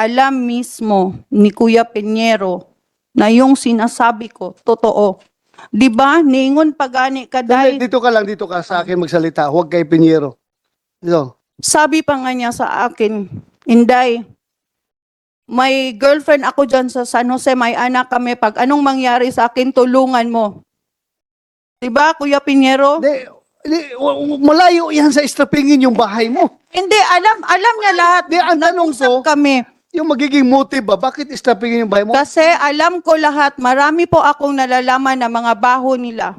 alam mismo ni Kuya Piñero na yung sinasabi ko, totoo. Di ba? Ningon pagani ka dahil Dito ka lang, dito ka sa akin magsalita. Huwag kay Piñero. Dito. sabi pa nga niya sa akin, Inday, may girlfriend ako dyan sa San Jose, may anak kami. Pag anong mangyari sa akin, tulungan mo. Diba, Kuya Pinero? Di, di, w- w- malayo yan sa strapingin yung bahay mo. Hindi, alam, alam niya lahat. Di, ang tanong ko, Kami. Yung magiging motive ba? Bakit strapingin yung bahay mo? Kasi alam ko lahat, marami po akong nalalaman ng mga baho nila.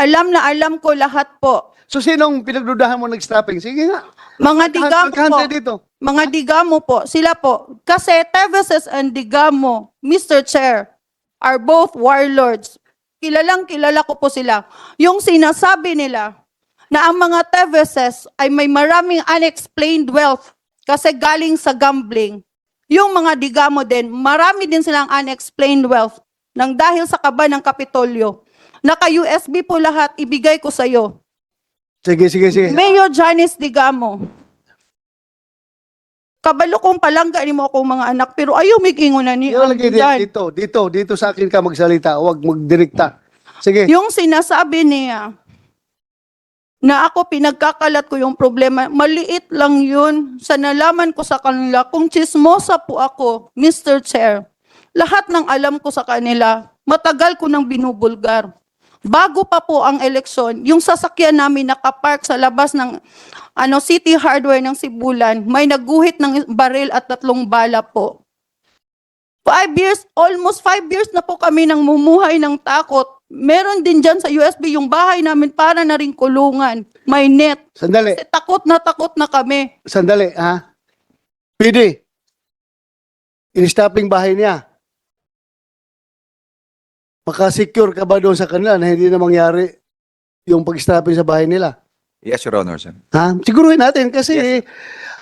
Alam na alam ko lahat po. So, sinong pinagdudahan mo nag-strapping? Sige nga. Mga digamo po. Dito. Mga digamo po, sila po. Kasi Teveses and Digamo, Mr. Chair, are both warlords. Kilalang kilala ko po sila. Yung sinasabi nila na ang mga Teveses ay may maraming unexplained wealth kasi galing sa gambling. Yung mga digamo din, marami din silang unexplained wealth nang dahil sa kaba ng Kapitolyo. Naka-USB po lahat, ibigay ko sa'yo. Sige, sige, sige. Mayor Janice Digamo. Kabalo kong palangga ni mo akong mga anak, pero ayaw may kingo na ni Yung lagi Jan. dito, dito, dito sa akin ka magsalita. Huwag magdirekta. Sige. Yung sinasabi niya, na ako pinagkakalat ko yung problema, maliit lang yun. Sa nalaman ko sa kanila, kung chismosa po ako, Mr. Chair, lahat ng alam ko sa kanila, matagal ko nang binubulgar. Bago pa po ang eleksyon, yung sasakyan namin nakapark sa labas ng ano City Hardware ng Sibulan, may naguhit ng baril at tatlong bala po. Five years, almost five years na po kami nang mumuhay ng takot. Meron din dyan sa USB yung bahay namin para na rin kulungan. May net. Sandali. Kasi takot na takot na kami. Sandali, ha? PD. In-stopping bahay niya. Makasecure ka ba doon sa kanila na hindi na mangyari yung pag-stopping sa bahay nila? Yes, Your Honor, sir. Ha? Siguruhin natin kasi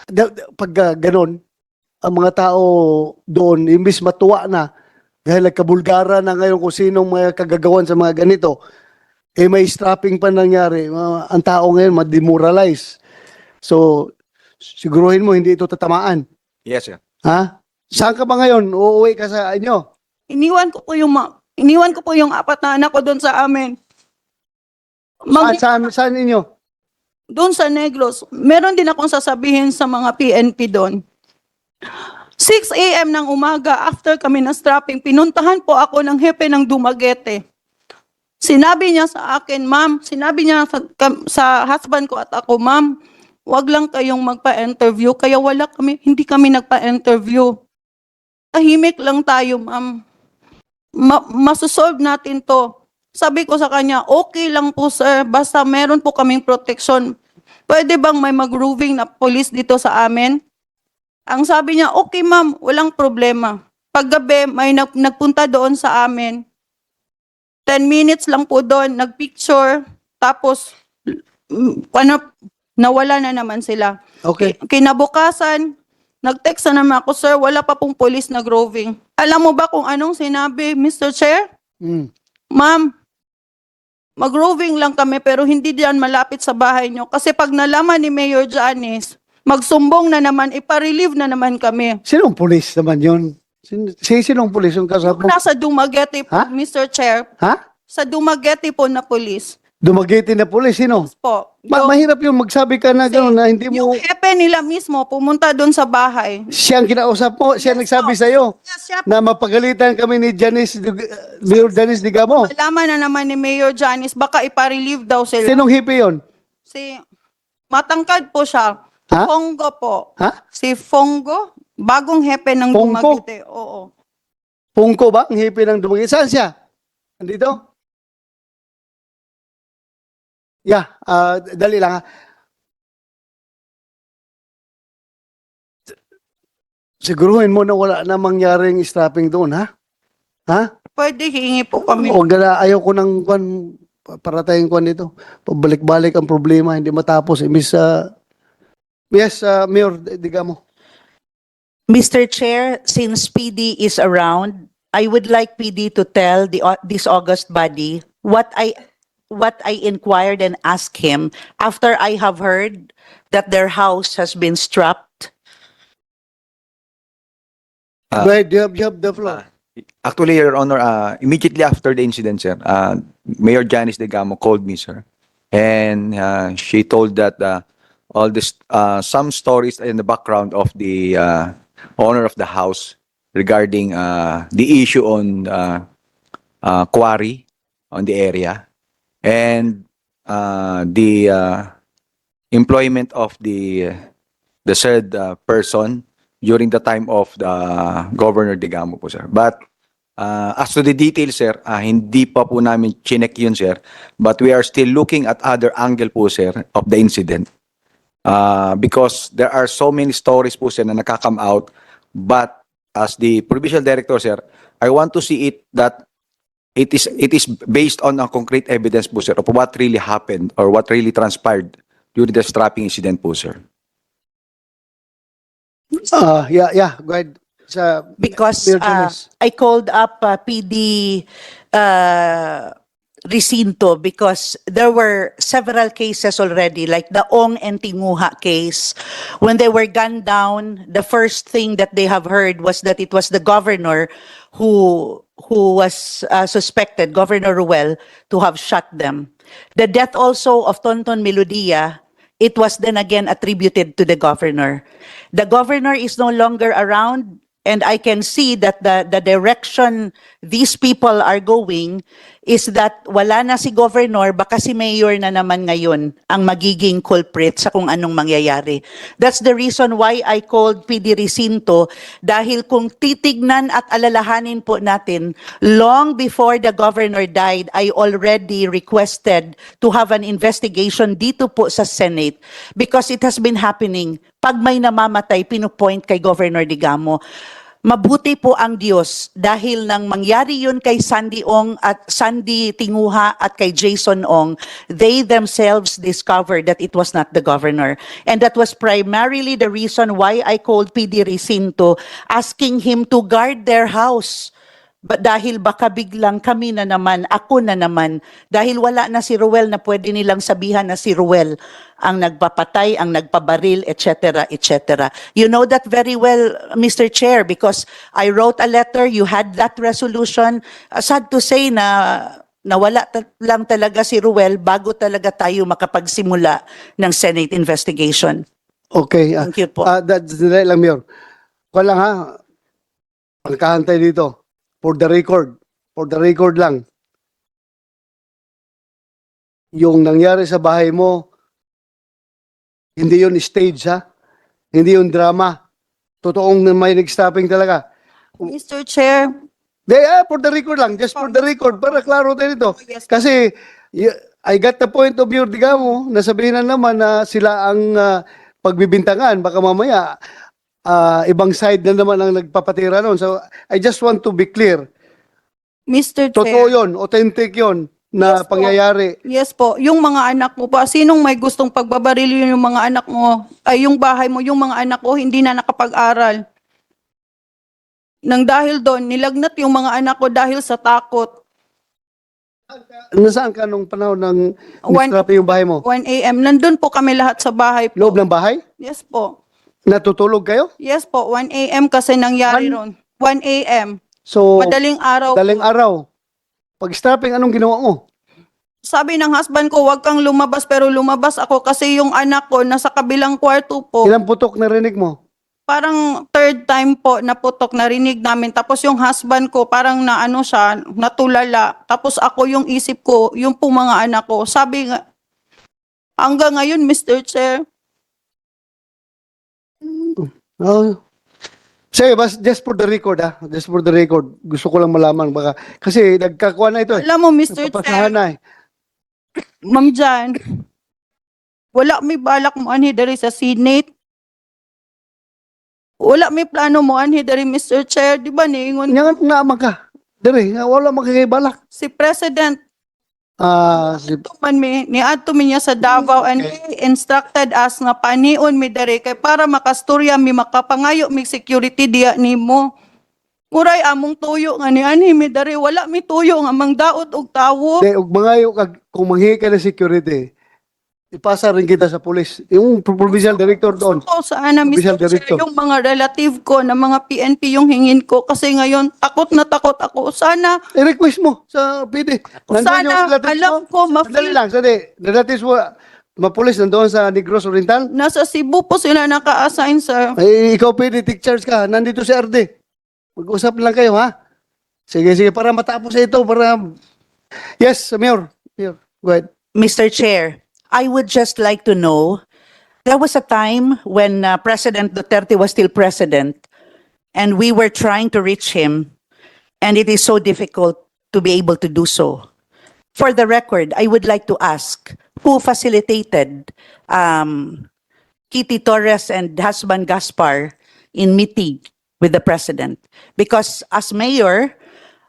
da- da- pag uh, ganon, ang mga tao doon, imbis matuwa na, dahil nagkabulgara na ngayon kung sinong mga kagagawan sa mga ganito, eh may strapping pa nangyari. Ang tao ngayon ma-demoralize. So, siguruhin mo hindi ito tatamaan. Yes, sir. Ha? Saan ka ba ngayon? Uuwi ka sa inyo? Iniwan ko po yung ma- iniwan ko po yung apat na anak ko doon sa amin. Mag- Saan, saan, saan inyo? doon sa Negros, meron din akong sasabihin sa mga PNP doon. 6 a.m. ng umaga, after kami na strapping, pinuntahan po ako ng hepe ng Dumaguete. Sinabi niya sa akin, ma'am, sinabi niya sa, sa husband ko at ako, ma'am, wag lang kayong magpa-interview, kaya wala kami, hindi kami nagpa-interview. Tahimik lang tayo, ma'am. Ma- masosolve natin to. Sabi ko sa kanya, okay lang po sir, basta meron po kaming protection. Pwede bang may mag-roving na police dito sa amin? Ang sabi niya, okay ma'am, walang problema. Paggabi, may nag- nagpunta doon sa amin. 10 minutes lang po doon, nagpicture, tapos mm, ano, nawala na naman sila. Okay. Ki- Kinabukasan, nag-text na naman ako, sir, wala pa pong police nag-roving. Alam mo ba kung anong sinabi, Mr. Chair? Hmm. Ma'am, mag-roving lang kami pero hindi diyan malapit sa bahay nyo. Kasi pag nalaman ni Mayor Janice, magsumbong na naman, iparelieve na naman kami. Sinong pulis naman yun? Sin, si- sinong pulis yung kasama? Nasa Dumaguete po, Ha? Mr. Chair. Ha? Sa Dumaguete po na police. Dumagiti na pulis, sino? Po. Ma- Yung- mahirap yung magsabi ka na gano'n na hindi mo... Yung hepe nila mismo, pumunta doon sa bahay. Siya ang kinausap mo, siya Yes, nagsabi po. sa'yo Yes, siya na mapagalitan kami ni Janice, Dig- Mayor Janice Digamo. Malaman na naman ni Mayor Janice, baka iparelieve daw sila. Sinong hippie yun? Si, matangkad po siya. Ha? Fongo po. Ha? Si Fongo, bagong hepe ng Fongo? Dumaguete. Oo. Pungko ba? Ang hippie ng dumagi. Saan siya? Andito? Yeah, ah, dali lang ha. Siguruhin mo na wala na mangyaring strapping doon, ha? Ha? Pwede hihingi po kami. O gala, ayaw ko ng kwan, paratayin kwan nito. Pabalik-balik ang problema, hindi matapos. Imbis sa... yes, uh, Mayor, digamo. Mr. Chair, since PD is around, I would like PD to tell the, au- this August body what I, what I inquired and asked him after I have heard that their house has been strapped Ah. Go ahead, you have, you have the floor. Actually, Your Honor, uh, immediately after the incident, sir, uh, Mayor Janice Degamo called me, sir. And uh, she told that uh, all this, uh, some stories in the background of the uh, owner of the house regarding uh, the issue on uh, uh, quarry on the area and uh, the uh, employment of the the said uh, person during the time of the Governor Digamo po, sir. But uh, as to the details, sir, ah, hindi pa po namin chinek yun, sir. But we are still looking at other angle po, sir, of the incident. Uh, because there are so many stories po, sir, na nakakam out. But as the provincial director, sir, I want to see it that it is it is based on a concrete evidence po, sir, of what really happened or what really transpired during the strapping incident po, sir. Uh, yeah, yeah, go ahead. Sa, Because uh. I called up uh, PD uh, Recinto because there were several cases already, like the Ong and Tinguha case. When they were gunned down, the first thing that they have heard was that it was the governor who who was uh, suspected, Governor Ruel, to have shot them. The death also of Tonton Melodia, it was then again attributed to the governor. The governor is no longer around and I can see that the, the direction these people are going is that wala na si governor, baka si mayor na naman ngayon ang magiging culprit sa kung anong mangyayari. That's the reason why I called PD Recinto dahil kung titignan at alalahanin po natin, long before the governor died, I already requested to have an investigation dito po sa Senate because it has been happening. Pag may namamatay, pinupoint kay Governor Digamo. Mabuti po ang Diyos dahil nang mangyari yun kay Sandy Ong at Sandy Tinguha at kay Jason Ong, they themselves discovered that it was not the governor. And that was primarily the reason why I called PD Recinto asking him to guard their house. But dahil baka biglang kami na naman, ako na naman, dahil wala na si Ruel na pwede nilang sabihan na si Ruel ang nagpapatay, ang nagpabaril, etc., etc. You know that very well, Mr. Chair, because I wrote a letter, you had that resolution. Uh, sad to say na nawala ta- lang talaga si Ruel bago talaga tayo makapagsimula ng Senate investigation. okay. ah, Thank you po. Ah, that's the lang, Mayor. Lang ha. Pagkahantay dito. For the record. For the record lang. Yung nangyari sa bahay mo, hindi yun stage ha. Hindi yun drama. Totoong may nag-stopping talaga. Mr. Chair, They, ah, for the record lang. Just for the record. Para klaro tayo dito. yes, Kasi I got the point of view, digamo, nasabihin na naman na sila ang ah, pagbibintangan. Baka mamaya, ah, ibang side na naman ang nagpapatira noon. So, I just want to be clear. Mr. Totoo Chair. yun, authentic yun na Yes po. pangyayari. Yes po, yung mga anak mo pa, sinong may gustong pagbabaril yun yung mga anak mo, ay yung bahay mo, yung mga anak ko hindi na nakapag-aral. Nang dahil doon, nilagnat yung mga anak ko dahil sa takot. Nasaan ka nung panahon ng nistrape yung bahay mo? 1 a.m. Nandun po kami lahat sa bahay po. Loob ng bahay? Yes po. Natutulog kayo? Yes po, 1 a.m. kasi nangyari One- ron. 1 a.m. So, Madaling araw daling po. araw. Pag strapping, anong ginawa mo? Sabi ng husband ko, wag kang lumabas pero lumabas ako kasi yung anak ko nasa kabilang kwarto po. Ilang putok narinig mo? parang third time po na putok narinig namin. Tapos yung husband ko, parang naano siya, natulala. Tapos ako yung isip ko, yung po mga anak ko. Sabi nga, hanggang ngayon, Mr. Chair, Oh. Sige, bas, just for the record ah. Just for the record. Gusto ko lang malaman baka kasi nagkakuha na ito eh. alam mo, Mr. Napapasahan Chair, na eh. Ma'am Jan, wala may balak mo anhi dari sa Senate. Wala may plano mo anhi dari Mr. Chair. Di ba niingon Nga nga ka. Nga wala makikibalak. si President Ah, si man mi ni adto mi niya sa Davao and he instructed us nga panion mi dere kay para makastorya mi makapangayo mi security diya nimo. Muray among tuyo nga ni anhi mi dere wala mi tuyo nga mangdaot og tawo. de ug mangayo kag kung manghi ka ng security. Ipasa rin kita sa pulis. Yung pro- provincial director doon. Po, sana, Official Mr. Chair, director. yung mga relative ko na mga PNP yung hingin ko kasi ngayon takot na takot ako. Sana, I-request mo sa PD. Nandun sana, yung relatives alam mo. ko, Sandali ma-feel lang, sandali. Relatives mo, mga pulis nandoon sa Negros Oriental. Nasa Cebu po sila naka-assign, sir. Ay, ikaw PD, take charge ka. Nandito si RD. Mag-usap lang kayo, ha? Sige, sige. Para matapos ito, para... Yes, Mayor. Mayor, go ahead. Mr. Chair, I would just like to know, there was a time when uh, President Duterte was still president, and we were trying to reach him, and it is so difficult to be able to do so. For the record, I would like to ask, who facilitated um, Kitty Torres and husband Gaspar in meeting with the president? Because as mayor,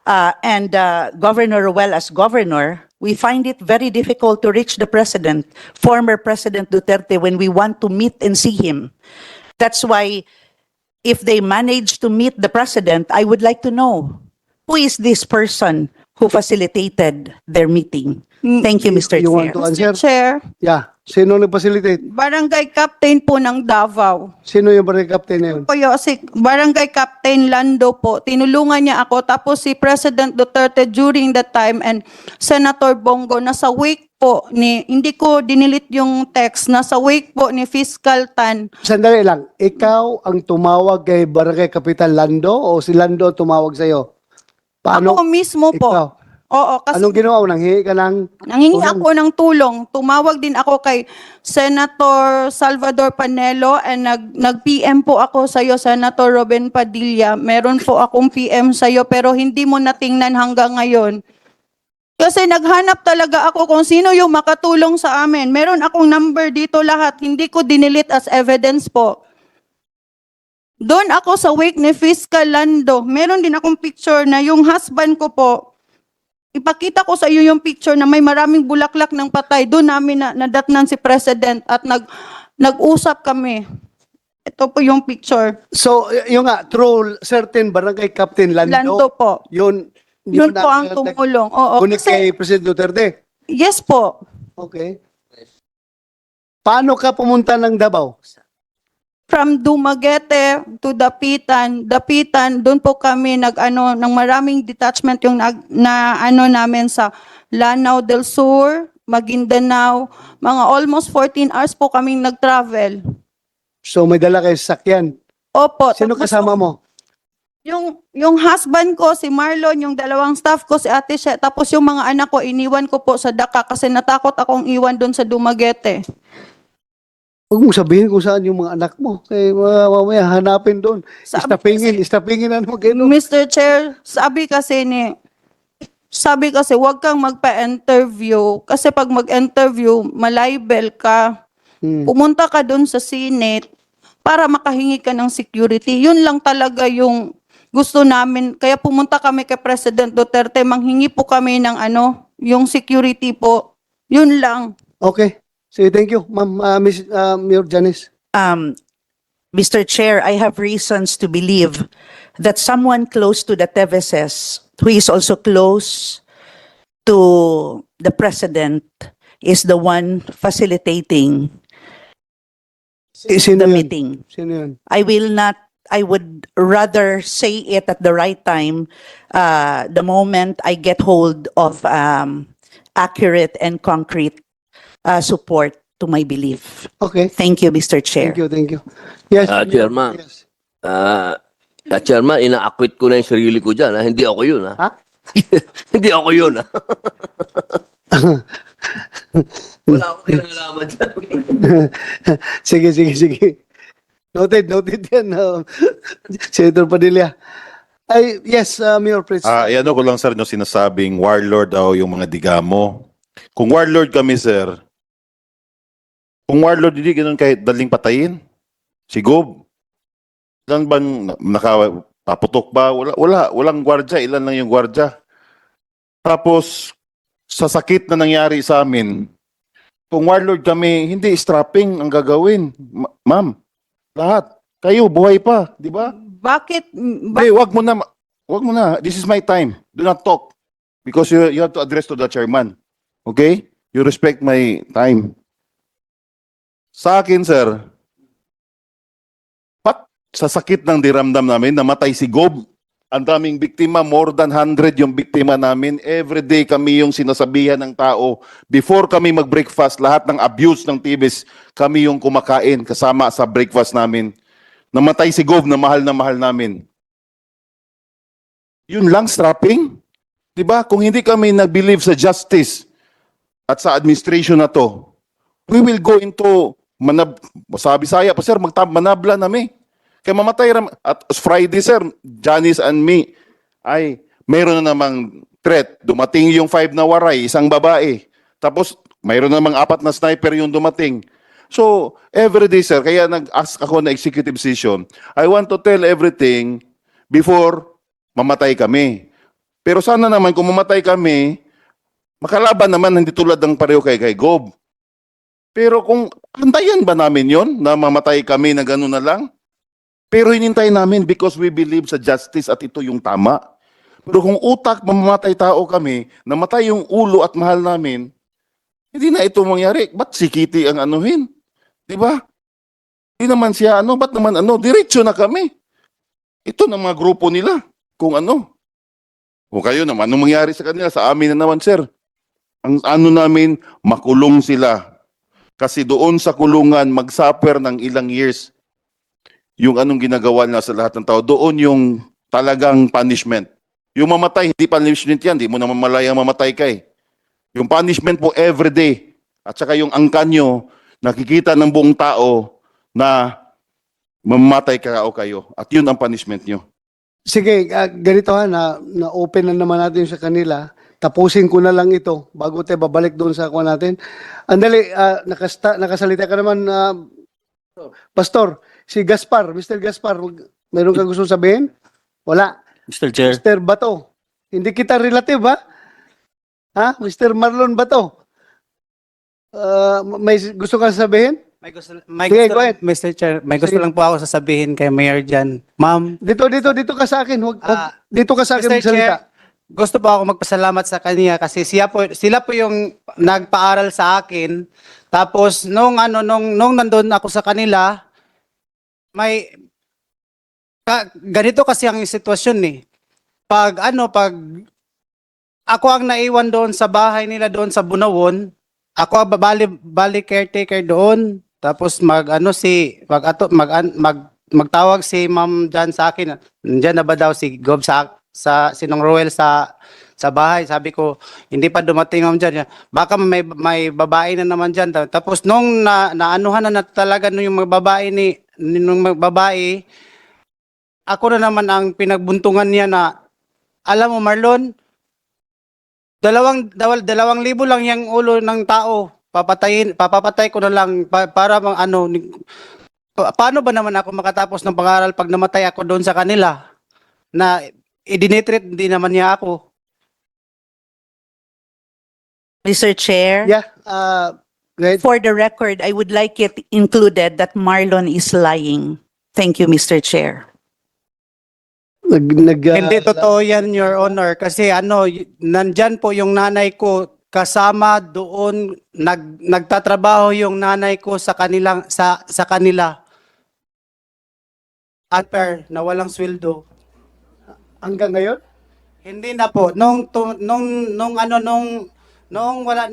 uh, and uh, Governor Ruel as governor, we find it very difficult to reach the president, former President Duterte, when we want to meet and see him. That's why if they manage to meet the president, I would like to know who is this person who facilitated their meeting. Thank you, Mr. You want Chair. to answer? Chair, Yeah. Sino nag-facilitate? barangay captain po ng Davao. Sino yung barangay captain na yun? Po yun, si barangay captain Lando po, tinulungan niya ako. Tapos si President Duterte during that time and Senator Bongo, nasa wake po ni, hindi ko dinilit yung text, nasa wake po ni Fiscal Tan. Sandali lang. Ikaw ang tumawag kay barangay kapitan Lando o si Lando ang tumawag sa'yo? Paano? Ako mismo po. Ikaw. Oo, kasi Anong ginawa mo? Nanghingi ka ng... Nangingi tulong? ako ng tulong. Tumawag din ako kay Senator Salvador Panelo and nag, nag-PM po ako sa iyo, Senator Robin Padilla. Meron po akong PM sa iyo pero hindi mo natingnan hanggang ngayon. Kasi naghanap talaga ako kung sino yung makatulong sa amin. Meron akong number dito lahat. Hindi ko dinilit as evidence po. Doon ako sa wake ni Fiscal Lando. Meron din akong picture na yung husband ko po, ipakita ko sa iyo yung picture na may maraming bulaklak ng patay. Doon namin na, nadatnan si President at nag, nag-usap kami. Ito po yung picture. So, y- yung nga, through certain barangay captain Lando, Lando po. yun... Yun po ang tumulong. Oo, Kunik kasi, kay President Duterte. yes po. Okay. Paano ka pumunta ng Davao? From Dumaguete to Dapitan, Dapitan, doon po kami nag-ano, ng maraming detachment yung nag, na ano namin sa Lanao del Sur, Maguindanao, mga almost 14 hours po kaming nag-travel. So, may dala kayo sa sakyan. Opo. Sino kasama mo? Yung, yung husband ko, si Marlon, yung dalawang staff ko, si Ate She, tapos yung mga anak ko, iniwan ko po sa Daka kasi natakot akong iwan doon sa Dumaguete. Huwag mong sabihin kung saan yung mga anak mo. Kaya mga mamaya hanapin doon. Sabi Istapingin, istapingin ano kayo. Mr. Chair, sabi kasi ni, sabi kasi huwag kang magpa-interview kasi pag mag-interview, malibel ka. Hmm. Pumunta ka doon sa Senate para makahingi ka ng security. Yun lang talaga yung gusto namin. Kaya pumunta kami kay President Duterte, manghingi po kami ng ano, yung security po. Yun lang. Okay. Sige, thank you, Ma'am uh, Miss uh, Mayor Janice. Um, Mr. Chair, I have reasons to believe that someone close to the Teveses, who is also close to the president, is the one facilitating Si- Sino the yun? meeting. Sino yun? I will not, I would rather say it at the right time, uh, the moment I get hold of, um, accurate and concrete, uh, support to my belief. Okay. Thank you, Mr. Chair. Thank you, thank you. Yes. Ah, Chairman. Yes. Ah, uh, Chairman, ina-acquit ko na yung sarili ko dyan. Ha? Hindi ako yun. Ha? Ha? Hindi ako yun. Ha? Wala akong kinalaman dyan. sige, sige, sige. Noted, noted yan. Uh, Senator Padilla. Ay, yes, uh, Mayor Prince. Ah, eh, ano ko lang sir yung sinasabing warlord daw yung mga digamo. Kung warlord kami sir, kung warlord hindi ganun kahit daling patayin. Si Gob. Ilan ba nakapaputok ba? Wala, wala, walang gwardya, ilan lang yung gwardya. Tapos sa sakit na nangyari sa amin, kung warlord kami, hindi strapping ang gagawin. Ma- ma'am, lahat. Kayo, buhay pa, di ba? Bakit? ba- Hey, wag mo na. Wag mo na. This is my time. Do not talk. Because you, you have to address to the chairman. Okay? You respect my time. Sa akin, sir, pat sa sakit ng diramdam namin, namatay si Gob. Ang daming biktima, more than 100 yung biktima namin. Every day kami yung sinasabihan ng tao. Before kami mag-breakfast, lahat ng abuse ng TVs, kami yung kumakain kasama sa breakfast namin. Namatay si Gob na mahal na mahal namin. Yun lang, strapping. 'Di ba? Kung hindi kami nag-believe sa justice at sa administration na to, we will go into manab sabi saya pa sir magta manabla nami kay mamatay ram at Friday sir Janice and me ay mayroon na namang threat. Dumating yung five na waray isang babae. Tapos mayroon namang apat na sniper yung dumating. So every day sir kaya nag-ask ako na executive session I want to tell everything before mamatay kami. Pero sana naman kung mamatay kami makalaban naman hindi tulad ng pareho kay kay Gob pero kung antayan ba namin yon na mamatay kami na gano'n na lang? Pero hinintay namin because we believe sa justice at ito yung tama. Pero kung utak mamamatay tao kami, namatay yung ulo at mahal namin, hindi na ito mangyari. Ba't si Kitty ang anuhin? Di ba? Hindi naman siya ano, ba't naman ano, diretso na kami. Ito na mga grupo nila, kung ano. O kayo naman, anong mangyari sa kanila? Sa amin na naman, sir. Ang ano namin, makulong sila. Kasi doon sa kulungan, mag-suffer ng ilang years yung anong ginagawa nila sa lahat ng tao. Doon yung talagang punishment. Yung mamatay, hindi punishment yan. Hindi mo naman malayang mamatay kay. Yung punishment po everyday. At saka yung angkan nyo, nakikita ng buong tao na mamamatay ka o kayo. At yun ang punishment nyo. Sige, ah, ganito ha, na, na open na naman natin sa kanila. Tapusin ko na lang ito bago tayo babalik doon sa kuha natin. Andali, ah, nakasta, nakasalita ka naman, ah, Pastor, si Gaspar, Mr. Gaspar, meron kang gusto sabihin? Wala. Mr. Chair. Mr. Bato, hindi kita relative ha? Ha? Mr. Marlon Bato. Ah, may gusto kang sabihin? May gusto, may Sige, gusto go ahead. Mr. Chair, may gusto Sige. lang po ako sasabihin kay Mayor Jan. Ma'am, Dito, dito, dito ka sa akin. Huwag, Ah, dito ka sa akin Mr. magsalita. Chair, gusto po ako magpasalamat sa kanya kasi siya po, sila po yung nagpaaral sa akin. Tapos nung ano nung nung nandoon ako sa kanila, may ka, ganito kasi ang sitwasyon eh. Pag ano, pag ako ang naiwan doon sa bahay nila doon sa Bunawon, ako ang bali, bali caretaker doon. Tapos mag ano si mag ato mag mag magtawag si Ma'am Jan sa akin. Nandiyan na ba daw si Gob sa sa sinong Roel sa sa bahay. Sabi ko, hindi pa dumating Ma'am Jan. Baka may may babae na naman diyan. Tapos nung na, naanuhan na, na talaga nung yung babae ni nung babae, ako na naman ang pinagbuntungan niya na alam mo Marlon, dalawang dawal, dalawang libo lang yung ulo ng tao. Papatayin, papapatay ko na lang pa- para bang ano paano ba naman ako makatapos ng pangaral pag namatay ako doon sa kanila na idinitreat din naman niya ako. Mr. Chair, Yeah, uh, go ahead. for the record, I would like it included that Marlon is lying. Thank you, Mr. Chair. Nag, nag, uh, Hindi totoo yan, Your Honor, kasi ano, y- nandyan po yung nanay ko kasama doon nag nagtatrabaho yung nanay ko sa kanilang sa sa kanila. Unfair na walang sweldo. Hanggang ngayon? Hindi na po. Nung, tu- nung, nung ano, nung, nung wala,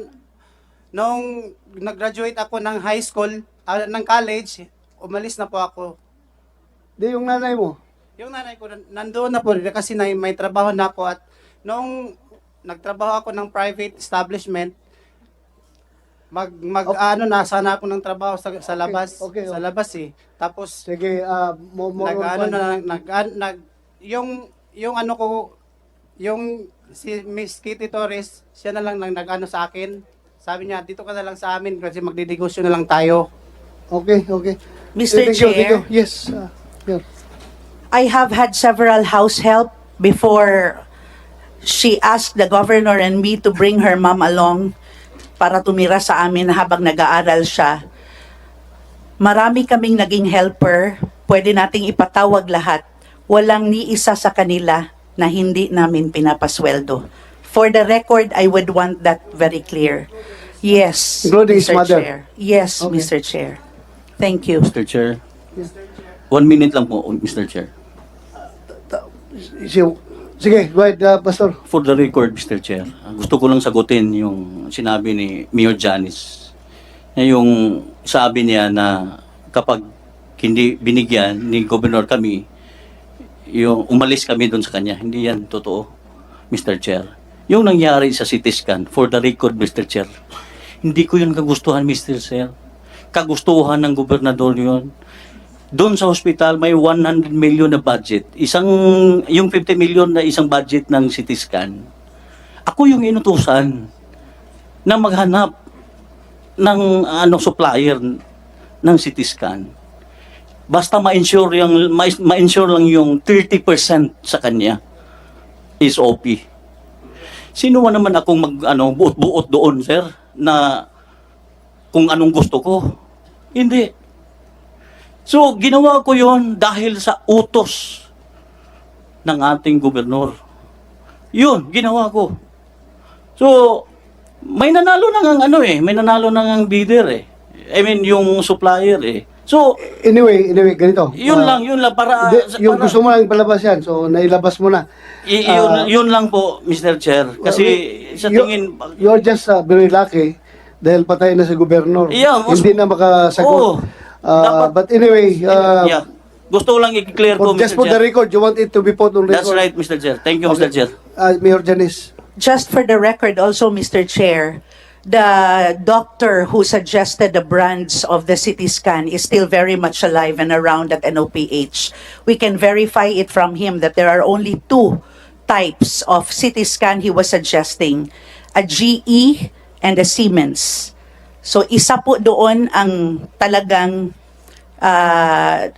nung nag-graduate ako ng high school, ah, ng college, umalis na po ako. Di yung nanay mo. Yung nanay ko, nan- nandoon na po kasi na, may trabaho na po at nung nagtrabaho ako ng private establishment, mag, mag ano na, sana ako ng trabaho sa, sa labas, okay, sa okay. labas eh. Tapos, Sige, uh, mo, mo, nag ano na nag, an- nag yung yung ano ko yung si Miss Kitty Torres siya na lang nang nag-ano sa akin sabi niya dito ka na lang sa amin kasi magdidegosyo na lang tayo Okay, okay. Mr. Thank you, thank you. Chair, Yes. uh, yeah. I have had several house help before she asked the governor and me to bring her mom along para tumira sa amin habang nag-aaral siya. Marami kaming naging helper. Pwede nating ipatawag lahat. Walang ni isa sa kanila na hindi namin pinapasweldo. For the record, I would want that very clear. Yes, Including his Mr. mother? Chair. Yes, Okay. Mr. Chair. Thank you. Mr. Chair. One minute lang po, Mr. Chair. Si- Sige, go ahead, uh, Pastor. For the record, Mr. Chair, gusto ko lang sagutin yung sinabi ni Mayor Janice. Na Yung sabi niya na kapag hindi binigyan ni Governor kami, yung umalis kami doon sa kanya. Hindi yan totoo, Mr. Chair. Yung nangyari sa CT scan, for the record, Mr. Chair, hindi ko yun kagustuhan, Mr. Chair. Kagustuhan ng gobernador yun. Doon sa hospital may 100 million na budget. Isang yung 50 million na isang budget ng CT scan. Ako yung inutusan na maghanap ng ano supplier ng CT scan. Basta ma-insure yung ma- ma-insure lang yung 30% sa kanya is OP. Sino man naman akong mag ano buot-buot doon, sir, na kung anong gusto ko. Hindi. So, ginawa ko yon dahil sa utos ng ating gobernador. Yun, ginawa ko. So, may nanalo na ang ano eh, may nanalo na ang bidder eh. I mean, yung supplier eh. So, Anyway, anyway, ganito. yun Ah, lang, yun lang para... Hindi, yung para- gusto mo lang palabas yan, so nailabas mo na. I- yun, Ah, yun lang po, Mr. Chair. Kasi sa you- tingin... You're just uh, very lucky dahil patay na si gobernador. Yeah, Hindi na makasagot. Oo. Ah, Dapat- but anyway, uh, yeah. Gusto ko lang i-clear ko, for- just Mr. for the Chair. record, you want it to be put on record. That's right, Mr. Chair. Thank you, Mr. Chair. Uh, Mayor Janice. Just for the record also, Mr. Chair, the doctor who suggested the brands of the CT scan is still very much alive and around at NOPH. We can verify it from him that there are only two types of CT scan he was suggesting, a GE and a Siemens. So isa po doon ang talagang ah,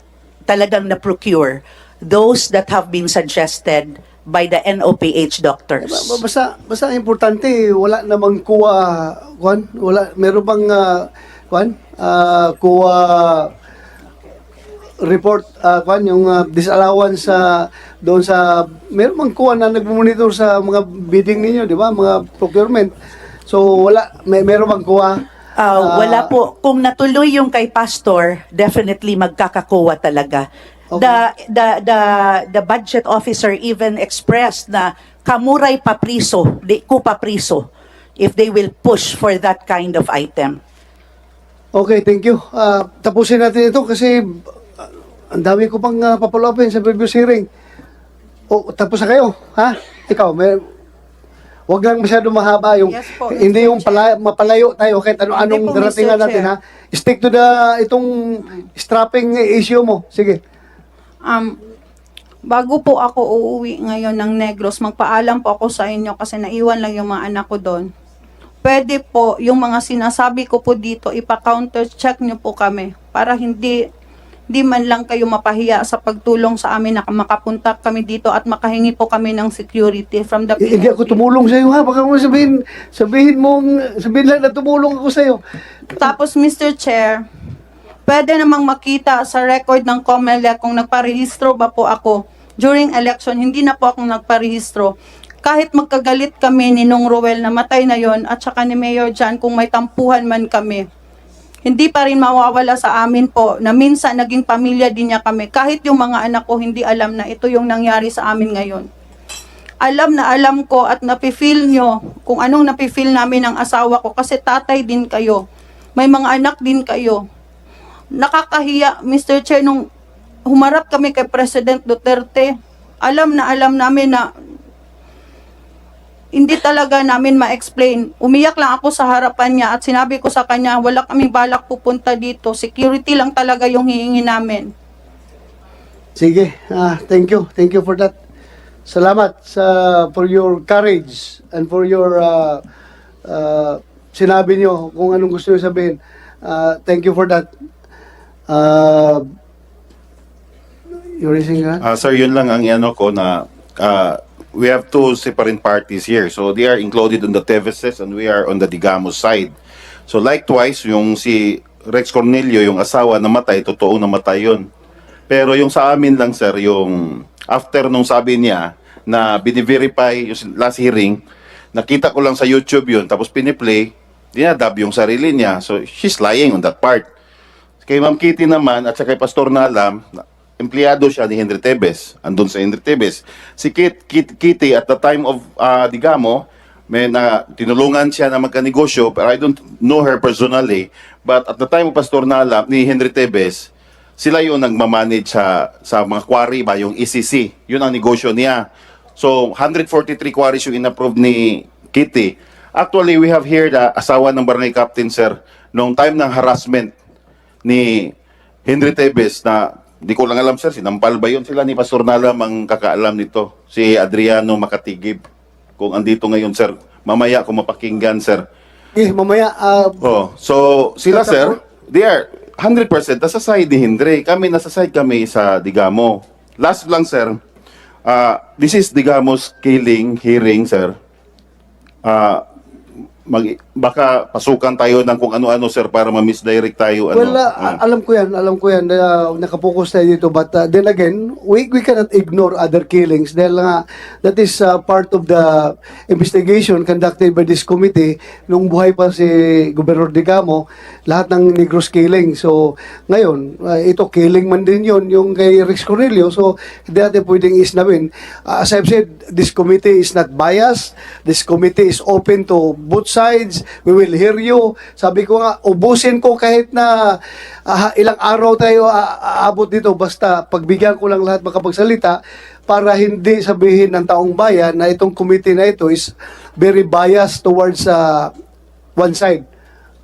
talagang na-procure. Those that have been suggested by the NOPH doctors. Ba- ba- Basta, basta importante, wala namang kuha, kwan, wala, meron bang, uh, kwan, uh, kuha report, uh, kwan, yung uh, disallowance sa, doon sa, meron bang kuha na nagmonitor sa mga bidding ninyo, di ba, mga procurement. So, wala, may, meron bang kuha? Ah, wala po. Kung natuloy yung kay pastor, definitely magkakakuha talaga. The, the, the, the budget officer even expressed na kamuray papriso, di ko papriso, if they will push for that kind of item. Okay, thank you. Ah, tapusin natin ito kasi ah, ang dami ko pang uh, papalopin sa previous hearing. O, tapos na kayo, ha? Ikaw, may... Huwag lang masyado mahaba yung Yes po, hindi yung pala, mapalayo tayo kahit ano anong daratingan natin ha. Stick to the itong strapping issue mo. Sige. Um, bago po ako uuwi ngayon ng Negros, magpaalam po ako sa inyo kasi naiwan lang yung mga anak ko doon. Pwede po, yung mga sinasabi ko po dito, ipa-counter check nyo po kami para hindi hindi man lang kayo mapahiya sa pagtulong sa amin na makapunta kami dito at makahingi po kami ng security from the Eh, Hindi ako tumulong sa iyo ha. Baka mo sabihin, sabihin mong, sabihin lang na tumulong ako sa iyo. Tapos, Mr. Chair, pwede namang makita sa record ng COMELEC kung nagparehistro ba po ako during election. Hindi na po akong nagparehistro. Kahit magkagalit kami ni Nung Ruel na matay na yon at saka ni Mayor Jan kung may tampuhan man kami. Hindi pa rin mawawala sa amin po na minsan naging pamilya din niya kami. Kahit yung mga anak ko hindi alam na ito yung nangyari sa amin ngayon alam na alam ko at napifeel nyo kung anong napifeel namin ng asawa ko kasi tatay din kayo. May mga anak din kayo. Nakakahiya, Mr. Chair, nung humarap kami kay President Duterte, alam na alam namin na hindi talaga namin ma-explain. Umiyak lang ako sa harapan niya at sinabi ko sa kanya, wala kaming balak pupunta dito. Security lang talaga yung hihingi namin. Sige. Ah, thank you. Thank you for that. Salamat sa for your courage and for your uh, uh, sinabi niyo kung anong gusto niyo sabihin. Ah, thank you for that. Uh, you're raising your hand? Ah, sir, yun lang ang ano ko na ah, we have two separate parties here. So they are included on the Teveses and we are on the Digamo side. So likewise, yung si Rex Cornelio, yung asawa namatay, totoong namatay yun. Pero yung sa amin lang, sir, yung after nung sabi niya na biniverify yung last hearing, nakita ko lang sa YouTube yun, tapos piniplay, dinadab yung sarili niya. So she's lying on that part. Kay Ma'am Kitty naman at saka kay Pastor Nalam, na- empleyado siya ni Henry Tebes. Andun sa Henry Tebes. Si Kit, Kit, Kitty at the time of ah, Digamo, may na tinulungan siya na magkanegosyo pero I don't know her personally. But at the time of Pastor Nalam ni Henry Tebes, sila yung nagmamanage sa, sa mga quarry ba, yung ECC. Yun ang negosyo niya. So, 143 quarries yung inapprove ni Kitty. Actually, we have here the asawa ng barangay captain, sir, nung time ng harassment ni Henry Tebes na di ko lang alam, sir, sinampal ba yun? Sila ni Pastor Nalam ang kakaalam nito. Si Adriano Makatigib. Kung andito ngayon, sir. Mamaya kung mapakinggan, sir. Eh, mamaya, ah, Oh, so sila sir, they are 100% nasa side ni Hindre. Kami nasa side kami sa Digamo. Last lang sir, uh, this is Digamo's killing hearing sir. Ah, mag, baka pasukan tayo ng kung ano-ano sir para ma-misdirect tayo. Well, ano. uh, Ah. alam ko yan, alam ko yan, uh, nakapokus tayo dito, but uh, then again, we, we cannot ignore other killings dahil nga, that is uh, part of the investigation conducted by this committee nung buhay pa si Gobernador Digamo, lahat ng Negros killing. So, ngayon, uh, ito killing man din yon yung kay Rex Cornelio, so hindi natin pwedeng isnawin. Uh, as I've said, this committee is not biased, this committee is open to both sides, we will hear you. Sabi ko nga, ubusin ko kahit na ah, ilang araw tayo ah, aabot dito, basta pagbigyan ko lang lahat makapagsalita para hindi sabihin ng taong bayan na itong committee na ito is very biased towards ah, one side.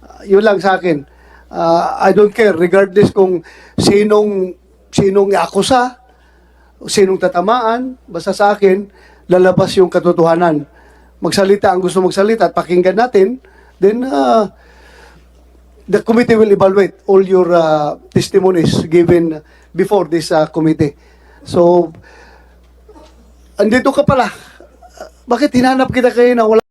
Ah, yun lang sa akin. Ah, I don't care regardless kung sinong sinong akusa, sinong tatamaan, basta sa akin, lalabas yung katotohanan. Magsalita ang gusto magsalita at pakinggan natin, then uh, the committee will evaluate all your uh, testimonies given before this uh, committee. So, andito ka pala. Bakit hinanap kita kayo na wala